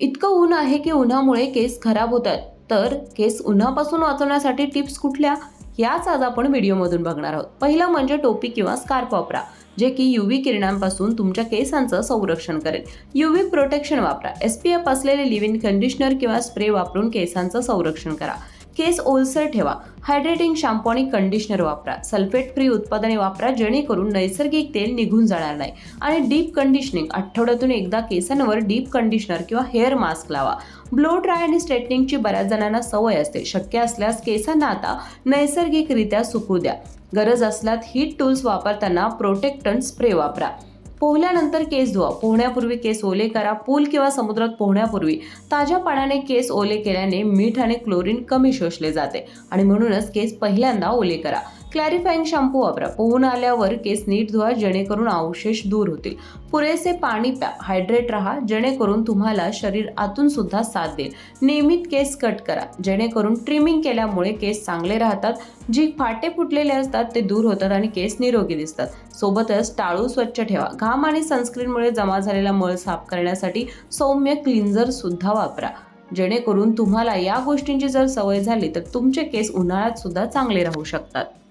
इतकं ऊन आहे की उन्हामुळे केस खराब होतात. तर केस उन्हापासून वाचवण्यासाठी टिप्स कुठल्या? याच आज आपण व्हिडिओमधून बघणार आहोत. पहिलं म्हणजे टोपी किंवा स्कार्फ वापरा जे की युव्ही किरणांपासून तुमच्या केसांचं संरक्षण करेल. युव्ही प्रोटेक्शन वापरा. एस पी एफ असलेले लिव्ह इन कंडिशनर किंवा स्प्रे वापरून केसांचं संरक्षण करा. केस ओलसर ठेवा. हायड्रेटिंग शॅम्पू आणि कंडिशनर वापरा. सल्फेट फ्री उत्पादने वापरा जेणेकरून नैसर्गिक तेल निघून जाणार नाही. आणि डीप कंडिशनिंग. आठवड्यातून एकदा केसांवर डीप कंडिशनर किंवा हेअर मास्क लावा. ब्लो ड्राय आणि स्ट्रेटनिंगची बऱ्याच जणांना सवय असते. शक्य असल्यास केसांना आता नैसर्गिकरित्या सुकू द्या. गरज असल्यास हीट टूल्स वापरताना प्रोटेक्टंट स्प्रे वापरा. पोहल्यानंतर केस धुवा. पोहण्यापूर्वी केस ओले करा. पूल किंवा समुद्रात पोहण्यापूर्वी ताज्या पाण्याने केस ओले केल्याने मीठ आणि क्लोरीन कमी शोषले जाते. आणि म्हणूनच केस पहिल्यांदा ओले करा. क्लॅरिफाईंग शॅम्पू वापरा. पोहून आल्यावर केस नीट धुवा जेणेकरून अवशेष दूर होतील. पुरेसे पाणी प्या हायड्रेट राहा जेणेकरून तुम्हाला शरीर आतून सुद्धा साथ देईल. नियमित केस कट करा जेणेकरून ट्रिमिंग केल्यामुळे केस चांगले राहतात. जी फाटे फुटलेले असतात ते दूर होतात आणि केस निरोगी दिसतात. सोबतच टाळू स्वच्छ ठेवा. घाम आणि सनस्क्रीनमुळे जमा झालेला मळ साफ करण्यासाठी सौम्य क्लिन्झर सुद्धा वापरा. जेणेकरून तुम्हाला या गोष्टींची जर सवय झाली तर तुमचे केस उन्हाळ्यात सुद्धा चांगले राहू शकतात.